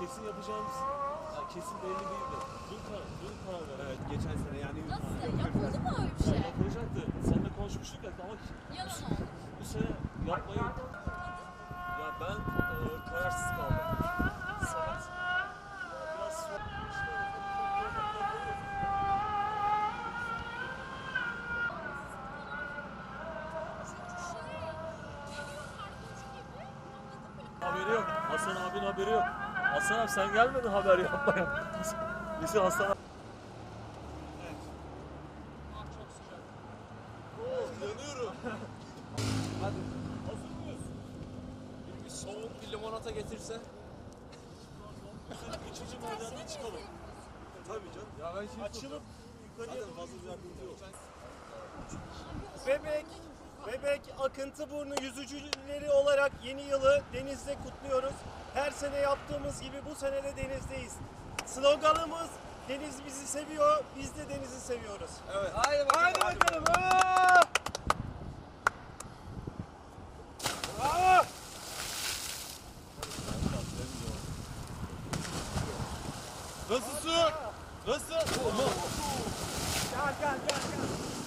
kesin yapacağımız ya kesin belli değil de dün karar, dün karar ver. Evet geçen sene yani Nasıl? Yapıldı mı öyle bir Yani şey? yapılacaktı. Seninle konuşmuştuk ya ama Yalan oldu. bu sene yapmayı ya ben e, kararsız kaldım. Saat biraz soğuk. Haberi yok. Hasan abinin haberi yok. Hasan abi sen gelmedin haber yapmaya. Bizi Hasan abi. Bir soğuk bir limonata getirse. İkinci merdivenden çıkalım. Tabii canım. Ya ben şey Açılıp yukarıya fazla yardımcı yok. Bebek, Bebek Akıntıburnu yüzücüleri olarak yeni yılı denizde kutluyoruz. Her sene yaptığımız gibi bu sene de denizdeyiz. Sloganımız deniz bizi seviyor, biz de denizi seviyoruz. Evet. Haydi bakalım. Haydi bakalım. aa! Bravo! Nasıl su? Nasıl? Gel gel gel gel.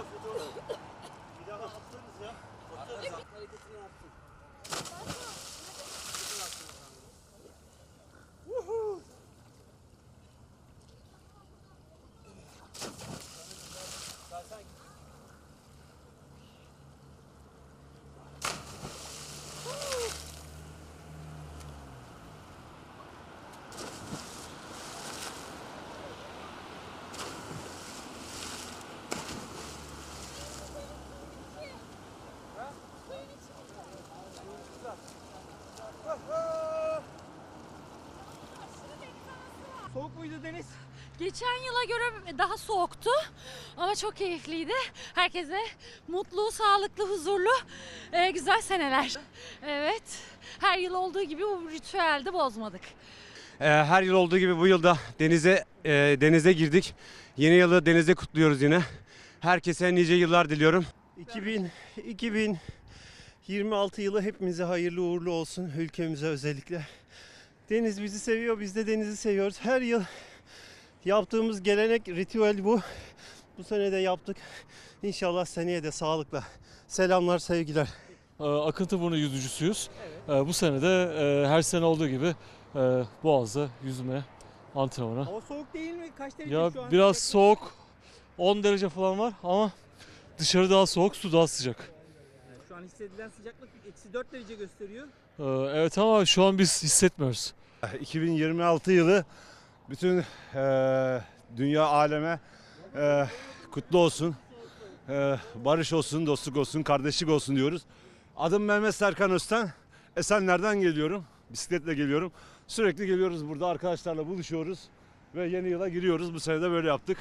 Ya gel fotoğraf. Bir daha atlarız ya. Atlarız. Hareketini yapsın. Deniz? Geçen yıla göre daha soğuktu ama çok keyifliydi. Herkese mutlu, sağlıklı, huzurlu, e, güzel seneler. Evet, her yıl olduğu gibi bu ritüelde bozmadık. Ee, Her yıl olduğu gibi bu yılda denize e, denize girdik. Yeni yılı denizde kutluyoruz yine. Herkese nice yıllar diliyorum. 2000 2026 yılı hepimize hayırlı uğurlu olsun ülkemize özellikle. Deniz bizi seviyor, biz de denizi seviyoruz. Her yıl yaptığımız gelenek, ritüel bu. Bu sene de yaptık. İnşallah seneye de sağlıkla. Selamlar, sevgiler. Ee, Akıntıburnu yüzücüsüyüz. Ee, Bu sene de e, her sene olduğu gibi e, Boğaz'da yüzme antrenmanı. Hava soğuk değil mi? Kaç derece Ya şu an? biraz soğuk 10 derece falan var ama dışarı daha soğuk, su daha sıcak. Şu an hissedilen sıcaklık eksi 4 derece gösteriyor. Ee, Evet ama şu an biz hissetmiyoruz. 2026 yılı bütün eee, dünya aleme eee, kutlu olsun. Eee, barış olsun, dostluk olsun, kardeşlik olsun diyoruz. Adım Mehmet Serkan Özten. Esenler'den geliyorum. Bisikletle geliyorum. Sürekli geliyoruz burada arkadaşlarla buluşuyoruz ve yeni yıla giriyoruz. Bu sene de böyle yaptık.